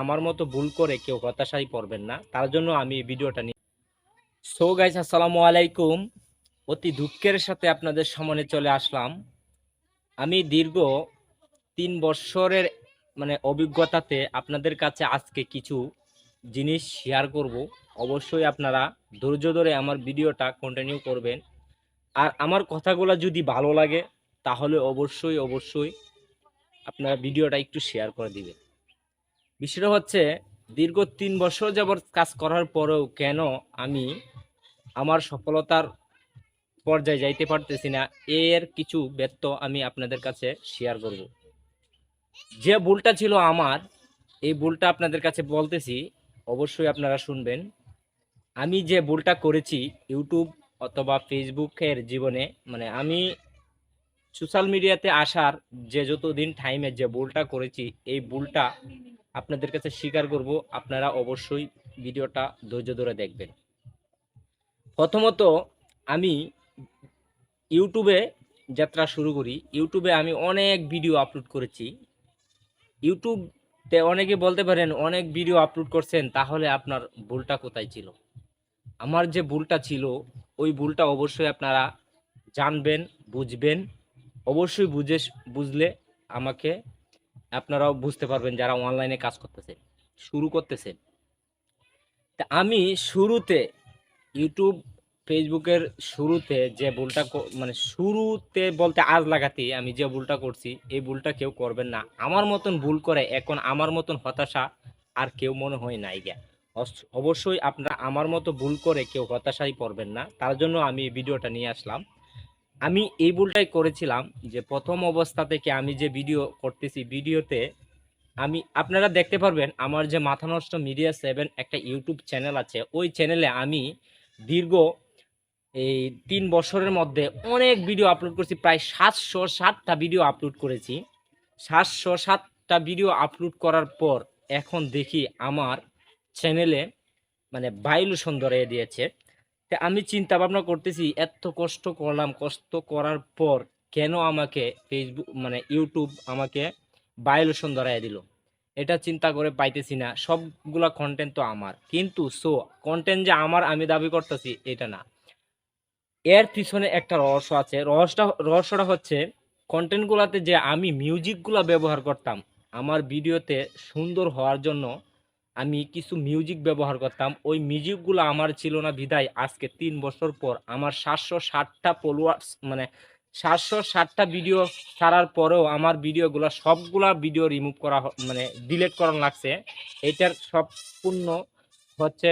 আমার মতো ভুল করে কেউ হতাশাই পড়বেন না। তার জন্য আমি এই ভিডিওটা নিই সো গাইস আসসালামু আলাইকুম। অতি দুঃখের সাথে আপনাদের সামনে চলে আসলাম। আমি দীর্ঘ তিন বছরের মানে অভিজ্ঞতাতে আপনাদের কাছে আজকে কিছু জিনিস শেয়ার করব। অবশ্যই আপনারা ধৈর্য ধরে আমার ভিডিওটা কন্টিনিউ করবেন। আর আমার কথাগুলো যদি ভালো লাগে, তাহলে অবশ্যই অবশ্যই আপনারা ভিডিওটা একটু শেয়ার করে দিবেন। বিষয়টা হচ্ছে, দীর্ঘ তিন বছর যাবৎ কাজ করার পরেও কেন আমি আমার সফলতার পর্যায়ে যাইতে পারতেছি না, এর কিছু ব্যর্থ আমি আপনাদের কাছে শেয়ার করব। যে ভুলটা ছিল আমার, এই ভুলটা আপনাদের কাছে বলতেছি, অবশ্যই আপনারা শুনবেন। আমি যে ভুলটা করেছি ইউটিউব অথবা ফেসবুকের জীবনে মানে আমি সোশ্যাল মিডিয়াতে আসার যে যতদিন টাইমে যে ভুলটা করেছি, এই ভুলটা আপনাদের কাছে স্বীকার করব, আপনারা অবশ্যই ভিডিওটা ধৈর্য ধরে দেখবেন। প্রথমত, আমি ইউটিউবে যাত্রা শুরু করি। ইউটিউবে আমি অনেক ভিডিও আপলোড করেছি। ইউটিউবতে অনেকে বলতে পারেন, অনেক ভিডিও আপলোড করছেন, তাহলে আপনার ভুলটা কোথায় ছিল? আমার যে ভুলটা ছিল, ওই ভুলটা অবশ্যই আপনারা জানবেন, বুঝবেন। অবশ্যই বুঝে, বুঝলে আমাকে আপনারাও বুঝতে পারবেন যারা অনলাইনে কাজ করতেছে শুরু করতেছেন। তা আমি শুরুতে ইউটিউব ফেসবুকের শুরুতে যে ভুলটা মানে শুরুতে বলতে আজ লাগাতে আমি যে ভুলটা করছি, এই ভুলটা কেউ করবেন না। আমার মতন ভুল করে এখন আমার মতন হতাশা আর কেউ মনে হয় নাই গা অবশ্যই আপনারা আমার মতো ভুল করে কেউ হতাশাই পড়বেন না। তার জন্য আমি এই ভিডিওটা নিয়ে আসলাম। আমি এই ভুলটাই করেছিলাম যে প্রথম অবস্থা থেকে আমি যে ভিডিও করতেছি ভিডিওতে আমি, আপনারা দেখতে পারবেন আমার যে মাথা নষ্ট মিডিয়া সেভেন একটা ইউটিউব চ্যানেল আছে, ওই চ্যানেলে আমি দীর্ঘ এই তিন বছরের মধ্যে অনেক ভিডিও আপলোড করেছি, প্রায় সাতশো ষাটটা ভিডিও আপলোড করেছি। সাতশো সাতটা ভিডিও আপলোড করার পর এখন দেখি আমার চ্যানেলে মানে বায়ুল সুন্দর এ দিয়েছে। আমি চিন্তা ভাবনা করতেছি, এত কষ্ট করলাম, কষ্ট করার পর কেন আমাকে ফেসবুক মানে ইউটিউব আমাকে বায়োলেশন সুন্দর দিল? এটা চিন্তা করে পাইতেছি না, সবগুলা কন্টেন্ট তো আমার। কিন্তু সো কন্টেন্ট যে আমার, আমি দাবি করতেছি, এটা না। এর পিছনে একটা রহস্য আছে। রহস্যটা রহস্যটা হচ্ছে কন্টেন্টগুলোতে যে আমি মিউজিকগুলো ব্যবহার করতাম, আমার ভিডিওতে সুন্দর হওয়ার জন্য আমি কিছু মিউজিক ব্যবহার করতাম। ওই মিউজিকগুলো আমার ছিল না বিদায় আজকে তিন বছর পর আমার সাতশো ষাটটা ফলোয়ার্স মানে সাতশো ষাটটা ভিডিও ছাড়ার পরেও আমার ভিডিওগুলো সবগুলা ভিডিও রিমুভ করা মানে ডিলেট করা লাগছে। এটার সম্পূর্ণ হচ্ছে